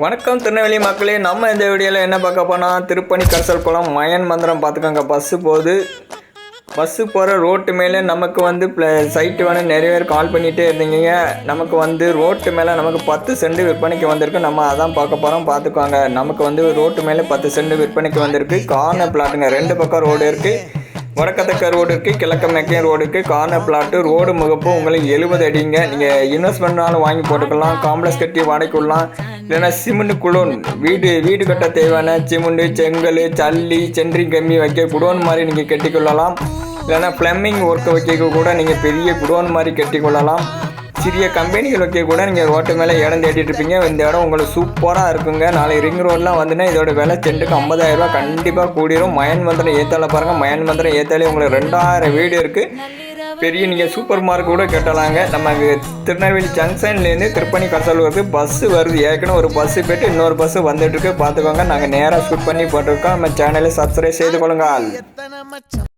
வணக்கம் திருநெல்வேலி மக்களே நம்ம இந்த வீடியோவில் என்ன பார்க்க போனால் திருப்பணி கரிசல் குளம் மயன் மந்திரம் பார்த்துக்கோங்க. பஸ்ஸு போகுது. பஸ்ஸு போகிற ரோட்டு மேலே நமக்கு வந்து சைட்டு வேணும் நிறைய பேர் கால் பண்ணிகிட்டே இருந்தீங்க. நமக்கு வந்து ரோட்டு மேலே நமக்கு பத்து சென்ட் விற்பனைக்கு வந்திருக்கு. நம்ம அதான் பார்க்க போகிறோம் பார்த்துக்கோங்க. நமக்கு வந்து ரோட்டு மேலே பத்து சென்ட் விற்பனைக்கு வந்திருக்கு. கார்னர் பிளாட்டுங்க ரெண்டு பக்கம் ரோடு இருக்குது வடக்கத்தக்க ரோடு இருக்குது கிழக்க மேற்கே ரோடு இருக்குது கார்னர் பிளாட்டு ரோடு முகப்பு உங்களுக்கு எழுபது அடிங்க. நீங்கள் இன்வெஸ்ட்மெண்ட்னாலும் வாங்கி போட்டுக்கலாம். காம்ப்ளெக்ஸ் கட்டி வாடகைக்கு விடலாம். இல்லைன்னா சிமெண்ட் குடோன் வீடு வீடு கட்ட தேவையான சிமெண்ட் செங்கல் சல்லி சென்றி கம்மி வைக்க குடோன் மாதிரி நீங்கள் கட்டிக்கொள்ளலாம் இல்லைன்னா ப்ளம்பிங் ஒர்க் வைக்க கூட நீங்கள் பெரிய குடோன் மாதிரி கட்டிக்கொள்ளலாம் சிறிய கம்பெனிகளுக்கு கூட நீங்கள் ரோட்டு மேலே இடம் தேடிட்டு இருப்பீங்க இந்த இடம் உங்களுக்கு சூப்பராக இருக்குங்க. நாளை ரிங் ரோட்லாம் வந்துன்னா இதோட விலை செண்டுக்கு ஐம்பதாயிரம் கண்டிப்பாக கூடிரும். மயன் மந்திரம் ஏற்றால பாருங்கள் மயன் மந்திரம் ஏற்றாலே உங்களுக்கு ரெண்டாயிரம் வீடு இருக்குது பெரிய நீங்கள் சூப்பர் மார்க் கூட கட்டலாங்க. நம்ம திருநெல்வேலி ஜங்ஷன்லேருந்து திருப்பணி கரசலூருக்கு பஸ்ஸு வருது. ஏற்கனவே ஒரு பஸ்ஸு போய்ட்டு இன்னொரு பஸ்ஸு வந்துட்டுருக்கு. பார்த்துக்கோங்க. நாங்கள் நேராக ஷூட் பண்ணி போட்டிருக்கோம். நம்ம சேனலை சப்ஸ்கிரைப் செய்து கொள்ளுங்கள்.